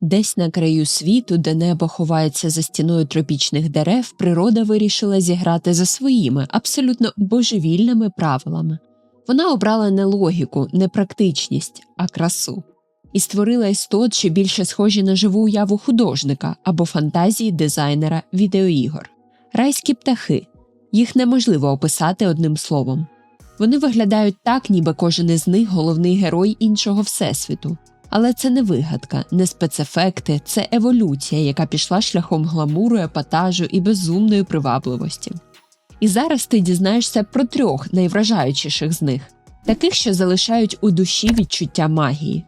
Десь на краю світу, де небо ховається за стіною тропічних дерев, природа вирішила зіграти за своїми абсолютно божевільними правилами. Вона обрала не логіку, не практичність, а красу і створила істот, що більше схожі на живу уяву художника або фантазії дизайнера відеоігор. Райські птахи їх неможливо описати одним словом. Вони виглядають так, ніби кожен із них головний герой іншого всесвіту. Але це не вигадка, не спецефекти, це еволюція, яка пішла шляхом гламуру, епатажу і безумної привабливості. І зараз ти дізнаєшся про трьох найвражаючіших з них, таких, що залишають у душі відчуття магії.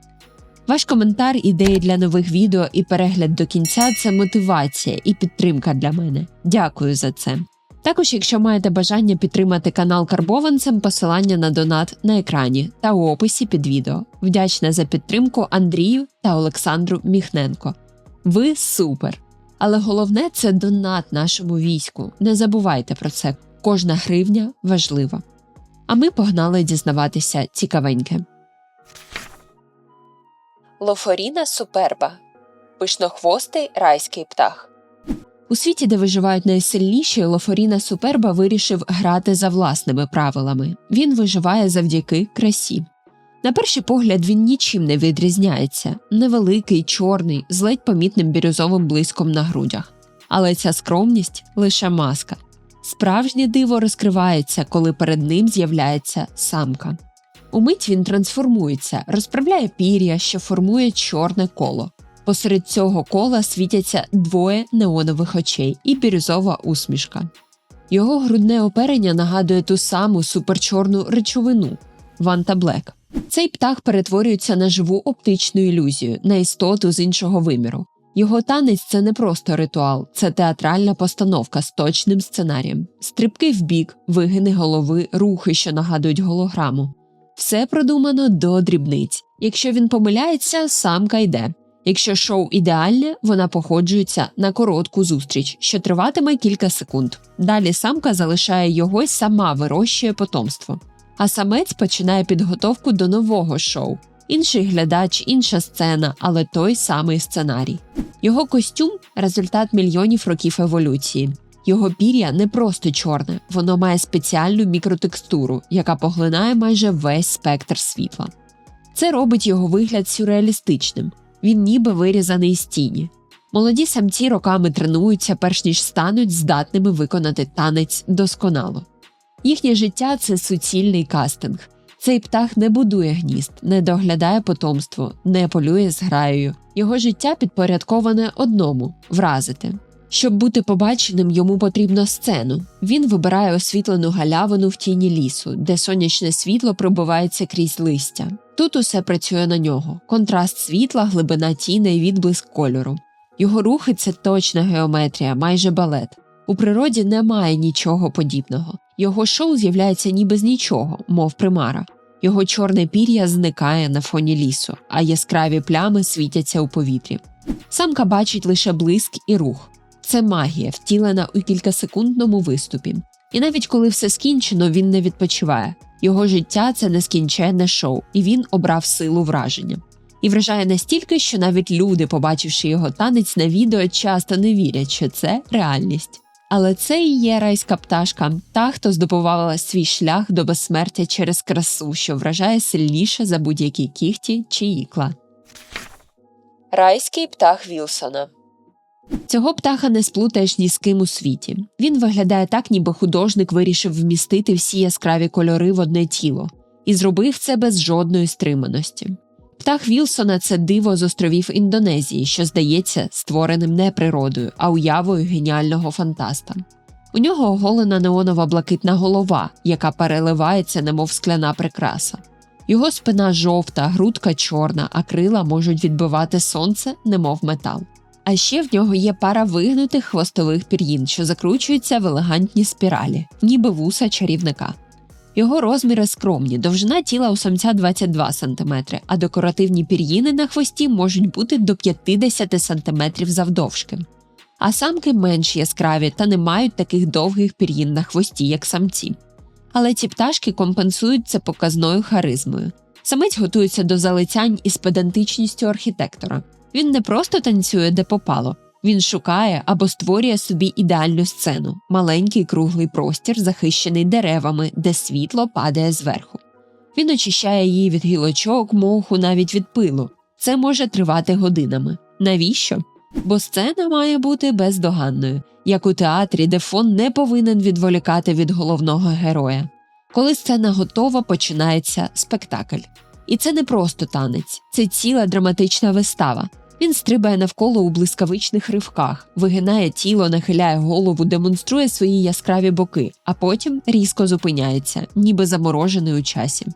Ваш коментар, ідеї для нових відео і перегляд до кінця це мотивація і підтримка для мене. Дякую за це. Також, якщо маєте бажання підтримати канал Карбованцем, посилання на донат на екрані та у описі під відео. Вдячна за підтримку Андрію та Олександру Міхненко. Ви супер! Але головне це донат нашому війську. Не забувайте про це. Кожна гривня важлива. А ми погнали дізнаватися цікавеньке. Лофоріна суперба пишнохвостий райський птах. У світі, де виживають найсильніші, Лофоріна Суперба вирішив грати за власними правилами. Він виживає завдяки красі. На перший погляд він нічим не відрізняється невеликий, чорний, з ледь помітним бірюзовим блиском на грудях. Але ця скромність лише маска. Справжнє диво розкривається, коли перед ним з'являється самка. Умить він трансформується, розправляє пір'я, що формує чорне коло. Посеред цього кола світяться двоє неонових очей і бірюзова усмішка. Його грудне оперення нагадує ту саму суперчорну речовину Ванта Блек. Цей птах перетворюється на живу оптичну ілюзію, на істоту з іншого виміру. Його танець це не просто ритуал, це театральна постановка з точним сценарієм, стрибки в бік, вигини голови, рухи, що нагадують голограму. Все продумано до дрібниць. Якщо він помиляється, самка йде. Якщо шоу ідеальне, вона походжується на коротку зустріч, що триватиме кілька секунд. Далі самка залишає його й сама вирощує потомство. А самець починає підготовку до нового шоу. Інший глядач, інша сцена, але той самий сценарій. Його костюм результат мільйонів років еволюції. Його пір'я не просто чорне, воно має спеціальну мікротекстуру, яка поглинає майже весь спектр світла. Це робить його вигляд сюрреалістичним він ніби вирізаний з тіні. Молоді самці роками тренуються, перш ніж стануть здатними виконати танець досконало. Їхнє життя це суцільний кастинг. Цей птах не будує гнізд, не доглядає потомство, не полює з граєю. Його життя підпорядковане одному вразити. Щоб бути побаченим, йому потрібно сцену. Він вибирає освітлену галявину в тіні лісу, де сонячне світло пробивається крізь листя. Тут усе працює на нього: контраст світла, глибина тіни і відблиск кольору. Його рухи це точна геометрія, майже балет. У природі немає нічого подібного. Його шоу з'являється ніби з нічого, мов примара. Його чорне пір'я зникає на фоні лісу, а яскраві плями світяться у повітрі. Самка бачить лише блиск і рух. Це магія, втілена у кількасекундному виступі. І навіть коли все скінчено, він не відпочиває. Його життя це нескінченне шоу, і він обрав силу враження. І вражає настільки, що навіть люди, побачивши його танець на відео, часто не вірять, що це реальність. Але це і є райська пташка, та, хто здобувала свій шлях до безсмертя через красу, що вражає сильніше за будь-які кіхті чи ікла. Райський птах Вілсона Цього птаха не сплутаєш ні з ким у світі. Він виглядає так, ніби художник вирішив вмістити всі яскраві кольори в одне тіло, і зробив це без жодної стриманості. Птах Вілсона це диво з островів Індонезії, що здається створеним не природою, а уявою геніального фантаста. У нього оголена неонова блакитна голова, яка переливається, немов скляна прикраса. Його спина жовта, грудка чорна, а крила можуть відбивати сонце, немов метал. А ще в нього є пара вигнутих хвостових пір'їн, що закручуються в елегантні спіралі, ніби вуса чарівника. Його розміри скромні, довжина тіла у самця 22 см, а декоративні пір'їни на хвості можуть бути до 50 см завдовжки. А самки менш яскраві та не мають таких довгих пір'їн на хвості, як самці. Але ці пташки компенсують це показною харизмою. Самець готується до залицянь із педантичністю архітектора. Він не просто танцює де попало, він шукає або створює собі ідеальну сцену, маленький круглий простір, захищений деревами, де світло падає зверху. Він очищає її від гілочок, моху, навіть від пилу. Це може тривати годинами. Навіщо? Бо сцена має бути бездоганною, як у театрі, де фон не повинен відволікати від головного героя. Коли сцена готова, починається спектакль. І це не просто танець, це ціла драматична вистава. Він стрибає навколо у блискавичних ривках, вигинає тіло, нахиляє голову, демонструє свої яскраві боки, а потім різко зупиняється, ніби заморожений у часі.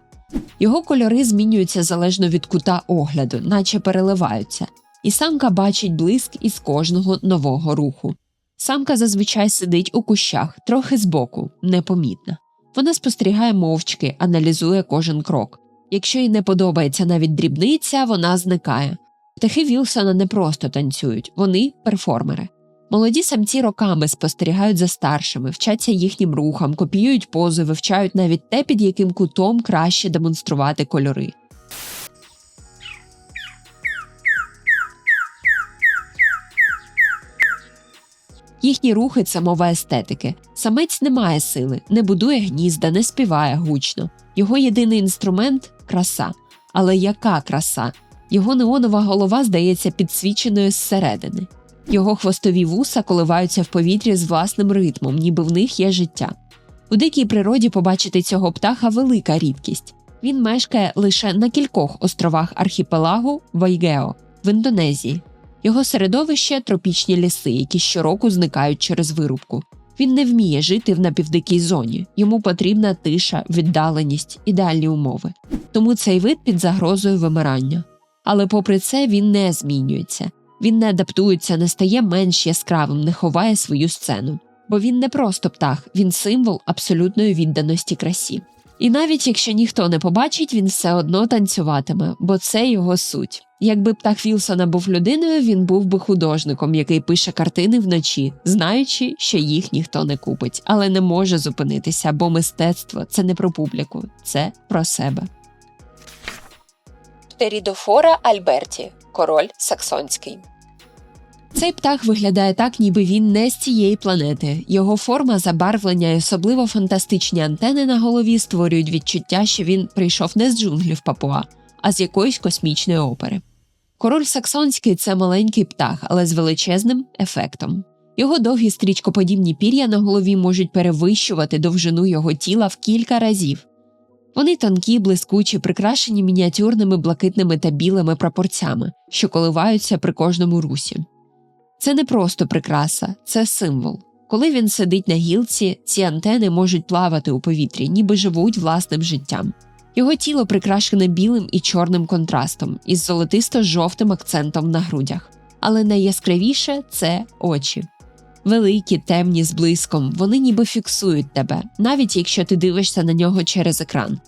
Його кольори змінюються залежно від кута огляду, наче переливаються, і самка бачить блиск із кожного нового руху. Самка зазвичай сидить у кущах, трохи збоку, непомітна. Вона спостерігає мовчки, аналізує кожен крок. Якщо їй не подобається навіть дрібниця, вона зникає. Птахи Вілсона не просто танцюють, вони перформери. Молоді самці роками спостерігають за старшими, вчаться їхнім рухам, копіюють пози, вивчають навіть те, під яким кутом краще демонструвати кольори. Їхні рухи це мова естетики. Самець не має сили, не будує гнізда, не співає гучно. Його єдиний інструмент краса. Але яка краса? Його неонова голова здається підсвіченою зсередини. Його хвостові вуса коливаються в повітрі з власним ритмом, ніби в них є життя. У дикій природі побачити цього птаха велика рідкість. Він мешкає лише на кількох островах архіпелагу Вайгео в Індонезії. Його середовище тропічні ліси, які щороку зникають через вирубку. Він не вміє жити в напівдикій зоні, йому потрібна тиша, віддаленість, ідеальні умови. Тому цей вид під загрозою вимирання. Але попри це він не змінюється. Він не адаптується, не стає менш яскравим, не ховає свою сцену. Бо він не просто птах, він символ абсолютної відданості красі. І навіть якщо ніхто не побачить, він все одно танцюватиме, бо це його суть. Якби птах Вілсона був людиною, він був би художником, який пише картини вночі, знаючи, що їх ніхто не купить, але не може зупинитися, бо мистецтво це не про публіку, це про себе. Птерідофора Альберті, король саксонський. Цей птах виглядає так, ніби він не з цієї планети. Його форма, забарвлення і особливо фантастичні антени на голові створюють відчуття, що він прийшов не з джунглів Папуа, а з якоїсь космічної опери. Король саксонський це маленький птах, але з величезним ефектом. Його довгі стрічкоподібні пір'я на голові можуть перевищувати довжину його тіла в кілька разів. Вони тонкі, блискучі, прикрашені мініатюрними блакитними та білими прапорцями, що коливаються при кожному русі. Це не просто прикраса, це символ. Коли він сидить на гілці, ці антени можуть плавати у повітрі, ніби живуть власним життям. Його тіло прикрашене білим і чорним контрастом із золотисто-жовтим акцентом на грудях. Але найяскравіше це очі. Великі, темні з блиском, вони ніби фіксують тебе, навіть якщо ти дивишся на нього через екран.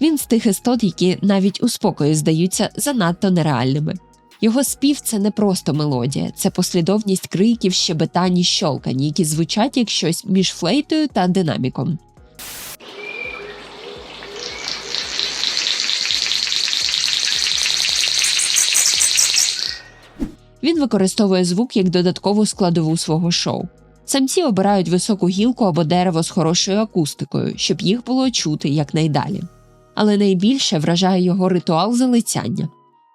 Він з тих істот, які навіть у спокої здаються занадто нереальними. Його спів це не просто мелодія, це послідовність криків, щебетань і щолкань, які звучать як щось між флейтою та динаміком. Він використовує звук як додаткову складову свого шоу. Самці обирають високу гілку або дерево з хорошою акустикою, щоб їх було чути якнайдалі. Але найбільше вражає його ритуал залицяння.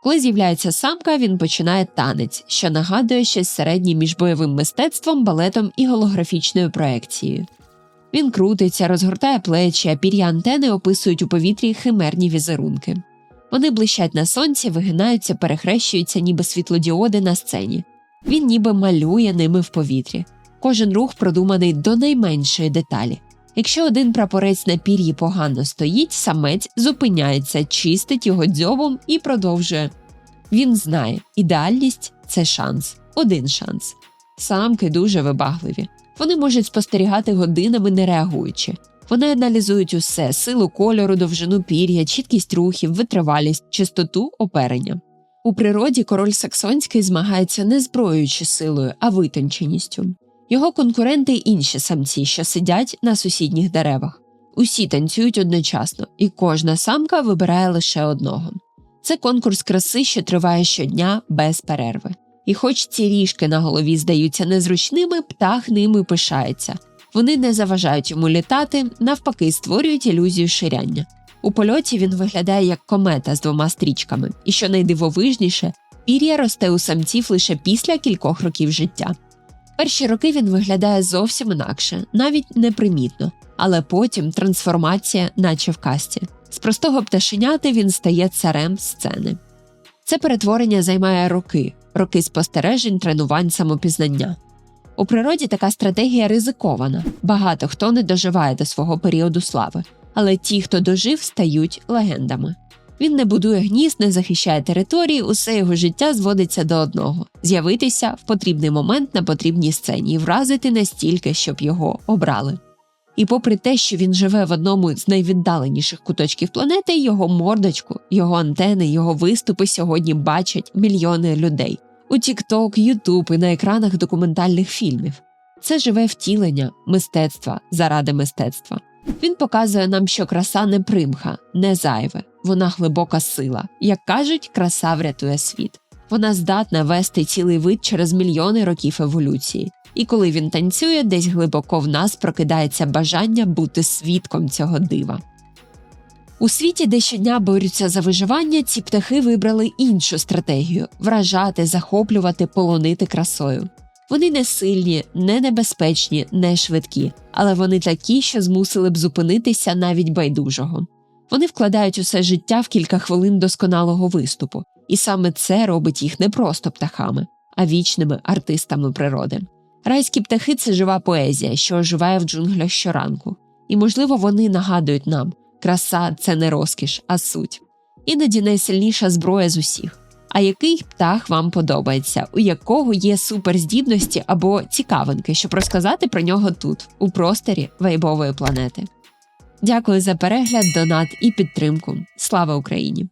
Коли з'являється самка, він починає танець, що нагадує щось середнє між бойовим мистецтвом, балетом і голографічною проекцією. Він крутиться, розгортає плечі, а пір'я антени описують у повітрі химерні візерунки. Вони блищать на сонці, вигинаються, перехрещуються, ніби світлодіоди на сцені. Він ніби малює ними в повітрі. Кожен рух продуманий до найменшої деталі. Якщо один прапорець на пір'ї погано стоїть, самець зупиняється, чистить його дзьобом і продовжує. Він знає, ідеальність це шанс, один шанс. Самки дуже вибагливі. Вони можуть спостерігати годинами, не реагуючи. Вони аналізують усе силу кольору, довжину пір'я, чіткість рухів, витривалість, чистоту оперення. У природі король саксонський змагається не зброєю чи силою, а витонченістю. Його конкуренти інші самці, що сидять на сусідніх деревах. Усі танцюють одночасно, і кожна самка вибирає лише одного. Це конкурс краси, що триває щодня без перерви. І хоч ці ріжки на голові здаються незручними, птах ними пишається. Вони не заважають йому літати, навпаки, створюють ілюзію ширяння. У польоті він виглядає як комета з двома стрічками, і що найдивовижніше, пір'я росте у самців лише після кількох років життя. Перші роки він виглядає зовсім інакше, навіть непримітно, але потім трансформація, наче в касті. З простого пташеняти він стає царем сцени. Це перетворення займає роки, роки спостережень, тренувань, самопізнання. У природі така стратегія ризикована. Багато хто не доживає до свого періоду слави, але ті, хто дожив, стають легендами. Він не будує гнізд, не захищає території, усе його життя зводиться до одного з'явитися в потрібний момент на потрібній сцені і вразити настільки, щоб його обрали. І попри те, що він живе в одному з найвіддаленіших куточків планети, його мордочку, його антени, його виступи сьогодні бачать мільйони людей у TikTok, YouTube і на екранах документальних фільмів. Це живе втілення мистецтва заради мистецтва. Він показує нам, що краса не примха, не зайве, вона глибока сила. Як кажуть, краса врятує світ. Вона здатна вести цілий вид через мільйони років еволюції. І коли він танцює, десь глибоко в нас прокидається бажання бути свідком цього дива. У світі, де щодня борються за виживання, ці птахи вибрали іншу стратегію вражати, захоплювати, полонити красою. Вони не сильні, не небезпечні, не швидкі, але вони такі, що змусили б зупинитися навіть байдужого. Вони вкладають усе життя в кілька хвилин досконалого виступу, і саме це робить їх не просто птахами, а вічними артистами природи. Райські птахи це жива поезія, що оживає в джунглях щоранку, і, можливо, вони нагадують нам краса це не розкіш, а суть. Іноді найсильніша зброя з усіх. А який птах вам подобається, у якого є суперздібності або цікавинки, щоб розказати про нього тут, у просторі вайбової планети? Дякую за перегляд, донат і підтримку. Слава Україні!